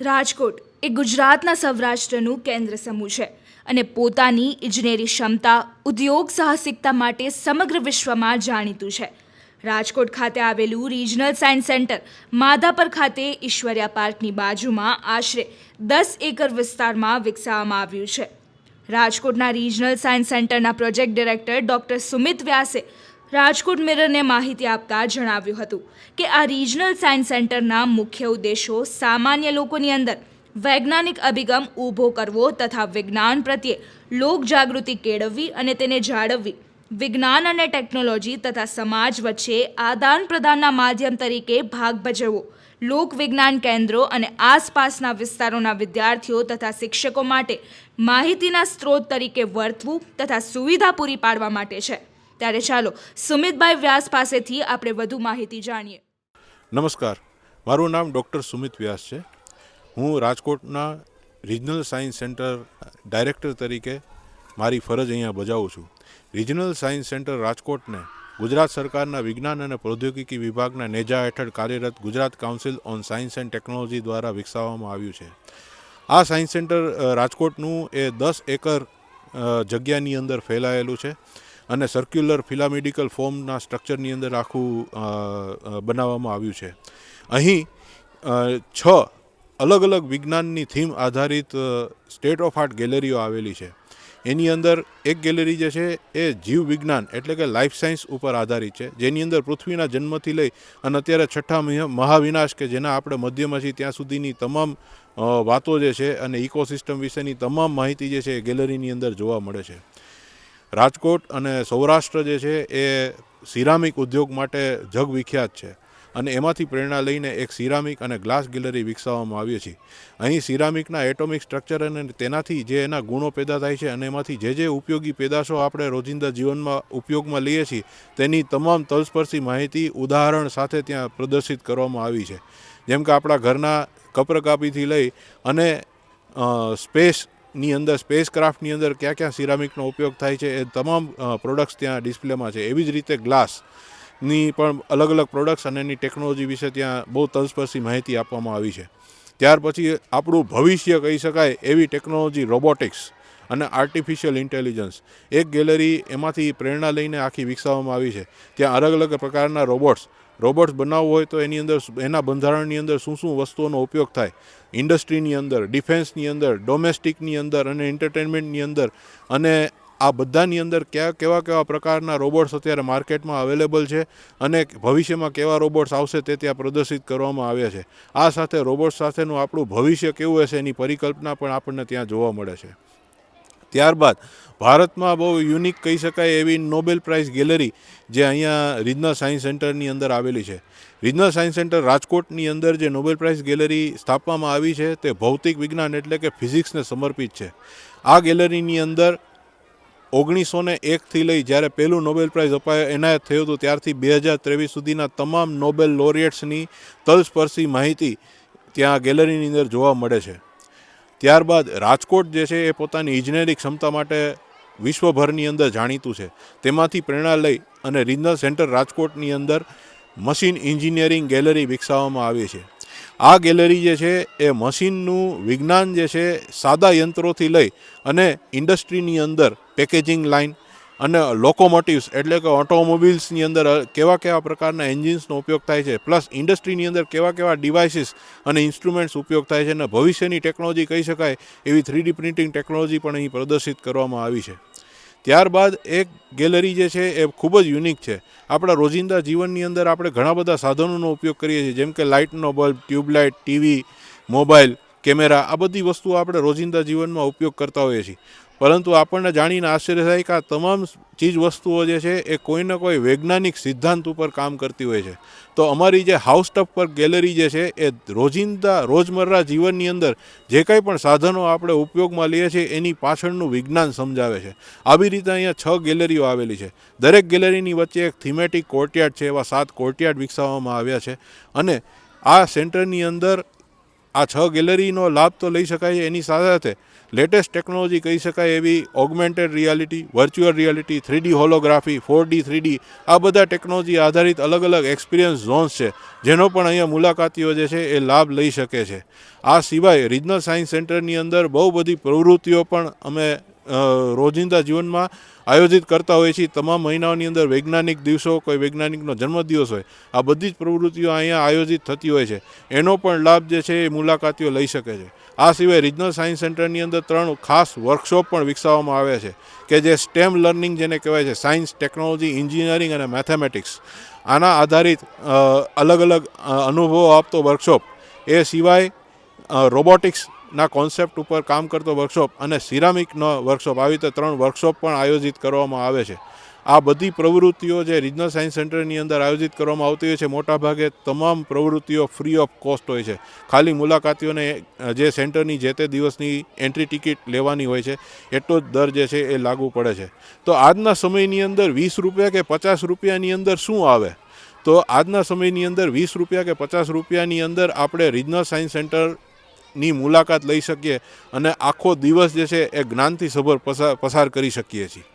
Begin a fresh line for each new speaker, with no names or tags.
રાજકોટ એ ગુજરાતના સૌરાષ્ટ્રનું કેન્દ્ર સમૂહ છે અને પોતાની ઇજનેરી ક્ષમતા, ઉદ્યોગ સાહસિકતા માટે સમગ્ર વિશ્વમાં જાણીતું છે. રાજકોટ ખાતે આવેલું રિજનલ સાયન્સ સેન્ટર માધાપર ખાતે ઈશ્વર્યા પાર્કની બાજુમાં આશરે દસ એકર વિસ્તારમાં વિકસાવવામાં આવ્યું છે. રાજકોટના રિજનલ સાયન્સ સેન્ટરના પ્રોજેક્ટ ડિરેક્ટર ડૉક્ટર સુમિત વ્યાસે રાજકોટ મિરરને માહિતી આપતા જણાવ્યું હતું કે આ રિજનલ સાયન્સ સેન્ટરના મુખ્ય ઉદ્દેશો સામાન્ય લોકોની અંદર વૈજ્ઞાનિક અભિગમ ઊભો કરવો તથા વિજ્ઞાન પ્રત્યે લોકજાગૃતિ કેળવવી અને તેને જાળવવી. વિજ્ઞાન અને ટેકનોલોજી તથા સમાજ વચ્ચે આદાન પ્રદાનના માધ્યમ તરીકે ભાગ ભજવવો લોકવિજ્ઞાન કેન્દ્રો અને આસપાસના વિસ્તારોના વિદ્યાર્થીઓ તથા શિક્ષકો માટે માહિતીના સ્ત્રોત તરીકે વર્તવું તથા સુવિધા પૂરી પાડવા માટે છે. ત્યારે ચાલો સુમિતભાઈ વ્યાસ પાસેથી આપણે વધુ માહિતી જાણીએ.
નમસ્કાર. મારું નામ ડૉક્ટર સુમિત વ્યાસ છે. હું રાજકોટના રિજનલ સાયન્સ સેન્ટર ડાયરેક્ટર તરીકે મારી ફરજ અહીંયા બજાવું છું. રિજનલ સાયન્સ સેન્ટર રાજકોટને ગુજરાત સરકારના વિજ્ઞાન અને પ્રૌદ્યોગિકી વિભાગના નેજા હેઠળ કાર્યરત Gujarat council on science and technology દ્વારા વિકસાવવામાં આવ્યું છે. આ સાયન્સ સેન્ટર રાજકોટનું એ દસ એકર જગ્યાની અંદર ફેલાયેલું છે. અને સર્ક્યુલર ફિલામેડિકલ ફોર્મના સ્ટ્રક્ચરની અંદર આખું બનાવવામાં આવ્યું છે. અહીં છ અલગ અલગ વિજ્ઞાનની થીમ આધારિત સ્ટેટ ઓફ આર્ટ ગેલેરીઓ આવેલી છે. એની અંદર એક ગેલેરી જે છે એ જીવ વિજ્ઞાન એટલે કે લાઈફ સાયન્સ ઉપર આધારિત છે. જેની અંદર પૃથ્વીના જન્મથી લઈ અને અત્યારે છઠ્ઠા મહ- મહાવિનાશ કે જેના આપણે મધ્યમાં છીએ ત્યાં સુધીની તમામ વાતો જે છે અને ઇકોસિસ્ટમ વિશેની તમામ માહિતી જે છે એ ગેલેરીની અંદર જોવા મળે છે. રાજકોટ અને સૌરાષ્ટ્ર જે છે એ સિરામિક ઉદ્યોગ માટે જગવિખ્યાત છે. અને એમાંથી પ્રેરણા લઈને એક સિરામિક અને ગ્લાસ ગેલેરી વિકસાવવામાં આવી છે અહીં સિરામિકના એટોમિક સ્ટ્રક્ચર અને તેનાથી જે એના ગુણો પેદા થાય છે અને એમાંથી જે જે ઉપયોગી પેદાશો આપણે રોજિંદા જીવનમાં ઉપયોગમાં લઈએ છીએ, તેની તમામ તલસ્પર્શી માહિતી ઉદાહરણ સાથે ત્યાં પ્રદર્શિત કરવામાં આવી છે. જેમ કે આપણા ઘરના કપરકાપીથી લઈ અને સ્પેસની અંદર સ્પેસ ક્રાફ્ટની અંદર ક્યાં ક્યાં સિરામિકનો ઉપયોગ થાય છે, એ તમામ પ્રોડક્ટ્સ ત્યાં ડિસ્પ્લેમાં છે. એવી જ રીતે ગ્લાસની પણ અલગ અલગ પ્રોડક્ટ્સ અને એની ટેકનોલોજી વિશે ત્યાં બહુ તલસ્પર્શી માહિતી આપવામાં આવી છે. ત્યાર પછી આપણું ભવિષ્ય કહી શકાય એવી ટેકનોલોજી રોબોટિક્સ અને આર્ટિફિશિયલ ઇન્ટેલિજન્સ એક ગેલેરી એમાંથી પ્રેરણા લઈને આખી વિકસાવવામાં આવી છે. ત્યાં અલગ અલગ પ્રકારના રોબોટ્સ રોબોટ્સ બનાવવો હોય તો એની અંદર એના બંધારણની અંદર શું શું વસ્તુઓનો ઉપયોગ થાય? ઇન્ડસ્ટ્રીની અંદર, ડિફેન્સની અંદર, ડોમેસ્ટિકની અંદર અને એન્ટરટેનમેન્ટની અંદર. અને આ બધાની અંદર કયા કેવા કેવા પ્રકારના રોબોટ્સ અત્યારે માર્કેટમાં અવેલેબલ છે અને ભવિષ્યમાં કેવા રોબોટ્સ આવશે તે ત્યાં પ્રદર્શિત કરવામાં આવ્યા છે. આ સાથે રોબોટ્સ સાથેનું આપણું ભવિષ્ય કેવું હશે એની પરિકલ્પના પણ આપણને ત્યાં જોવા મળે છે. ત્યારબાદ ભારતમાં બહુ યુનિક કહી શકાય એવી નોબેલ પ્રાઇઝ ગેલેરી જે અહીંયા રિજનલ સાયન્સ સેન્ટરની અંદર આવેલી છે. રિજનલ સાયન્સ સેન્ટર રાજકોટની અંદર જે નોબેલ પ્રાઇઝ ગેલેરી સ્થાપવામાં આવી છે તે ભૌતિક વિજ્ઞાન એટલે કે ફિઝિક્સને સમર્પિત છે. આ ગેલેરીની અંદર ઓગણીસો ને એકથી લઈ જ્યારે પહેલું નોબેલ પ્રાઇઝ અપાય એનાયત થયું હતું ત્યારથી બે હજાર ત્રેવીસ સુધીના તમામ નોબેલ લોરિએટ્સની તલસ્પર્શી માહિતી ત્યાં ગેલેરીની અંદર જોવા મળે છે. ત્યારબાદ રાજકોટ જે છે એ પોતાની ઇજનેરી ક્ષમતા માટે વિશ્વભરની અંદર જાણીતું છે. તેમાંથી પ્રેરણા લઈ અને રિજનલ સેન્ટર રાજકોટની અંદર મશીન એન્જિનિયરિંગ ગેલેરી વિકસાવવામાં આવી છે. આ ગેલેરી જે છે એ મશીનનું વિજ્ઞાન જે છે સાદા યંત્રોથી લઈ અને ઇન્ડસ્ટ્રીની અંદર પેકેજિંગ લાઇન અને લોકોમોટિવ્સ એટલે કે ઓટોમોબિલ્સની અંદર કેવા કેવા પ્રકારના એન્જિન્સનો ઉપયોગ થાય છે પ્લસ ઇન્ડસ્ટ્રીની અંદર કેવા કેવા ડિવાઇસીસ અને ઇન્સ્ટ્રુમેન્ટ્સ ઉપયોગ થાય છે અને ભવિષ્યની ટેકનોલોજી કહી શકાય, એવી થ્રીડી પ્રિન્ટિંગ ટેકનોલોજી પણ અહીં પ્રદર્શિત કરવામાં આવી છે. ત્યારબાદ એક ગેલેરી જે છે, એ ખૂબ જ યુનિક છે. આપણા રોજિંદા જીવનની અંદર આપણે ઘણા બધા સાધનોનો ઉપયોગ કરીએ છીએ, જેમ કે લાઇટનો bulb tubelight TV mobile camera આ બધી વસ્તુઓ આપણે રોજિંદા જીવનમાં ઉપયોગ કરતા હોઈએ છીએ. પરંતુ આપણને જાણીને આશ્ચર્ય થાય કે આ તમામ ચીજ વસ્તુઓ જે છે એ કોઈને કોઈ વૈજ્ઞાનિક સિદ્ધાંત ઉપર કામ કરતી હોય છે. તો અમારી જે હાઉસ ટપ પર ગેલેરી જે છે એ રોજિંદા રોજમર્રા જીવનની અંદર જે કંઈ પણ સાધનો આપણે ઉપયોગમાં લઈએ છીએ એની પાછળનું વિજ્ઞાન સમજાવે છે. આવી રીતે અહીંયા છ ગેલેરીઓ આવેલી છે. દરેક ગેલેરીની વચ્ચે એક થીમેટિક કોર્ટયાર્ડ છે એવા સાત કોર્ટયાર્ડ વિકસાવવામાં આવ્યા છે. અને આ સેન્ટરની અંદર આ છ ગેલેરીનો લાભ તો લઈ શકાય એની સાથે લેટેસ્ટ ટેકનોલોજી કહી શકાય એવી augmented reality virtual reality three D holography four D three D આ બધા ટેકનોલોજી આધારિત અલગ અલગ એક્સપિરિયન્સ ઝોન્સ છે. જેનો પણ અહીંયા મુલાકાતીઓ જે છે એ લાભ લઈ શકે છે. આ સિવાય રિજનલ સાયન્સ સેન્ટરની અંદર બહુ બધી પ્રવૃત્તિઓ પણ અમે રોજિંદા જીવનમાં આયોજિત કરતા હોઈએ છીએ. તમામ મહિનાઓની અંદર વૈજ્ઞાનિક દિવસો કોઈ વૈજ્ઞાનિકનો જન્મદિવસ હોય, આ બધી જ પ્રવૃત્તિઓ અહીંયા આયોજિત થતી હોય છે. એનો પણ લાભ જે છે એ મુલાકાતીઓ લઈ શકે છે. આ સિવાય રિજનલ સાયન્સ સેન્ટરની અંદર ત્રણ ખાસ વર્કશોપ પણ વિકસાવવામાં આવે છે, કે જે સ્ટેમ લર્નિંગ જેને કહેવાય છે, સાયન્સ, ટેકનોલોજી, એન્જિનિયરિંગ અને મેથેમેટિક્સ. આના આધારિત અલગ અલગ અનુભવો આપતો વર્કશોપ. એ સિવાય રોબોટિક્સના કોન્સેપ્ટ ઉપર કામ કરતો વર્કશોપ અને સિરામિકનો વર્કશોપ આવી રીતે ત્રણ વર્કશોપ પણ આયોજિત કરવામાં આવે છે. આ બધી પ્રવૃત્તિઓ જે રિજનલ સાયન્સ સેન્ટરની અંદર આયોજિત કરવામાં આવતી હોય છે મોટાભાગે તમામ પ્રવૃત્તિઓ ફ્રી ઓફ કોસ્ટ હોય છે. ખાલી મુલાકાતીઓને જે સેન્ટરની જે તે દિવસની એન્ટ્રી ટિકિટ લેવાની હોય છે, એટલો જ દર જે છે એ લાગુ પડે છે. તો આજના સમયની અંદર વીસ રૂપિયા કે પચાસ રૂપિયાની અંદર શું આવે? તો આજના સમયની અંદર વીસ રૂપિયા કે પચાસ રૂપિયાની અંદર આપણે રિજનલ સાયન્સ સેન્ટરની મુલાકાત લઈ શકીએ અને આખો દિવસ જે છે એ જ્ઞાનથી સભર પસાર કરી શકીએ છીએ.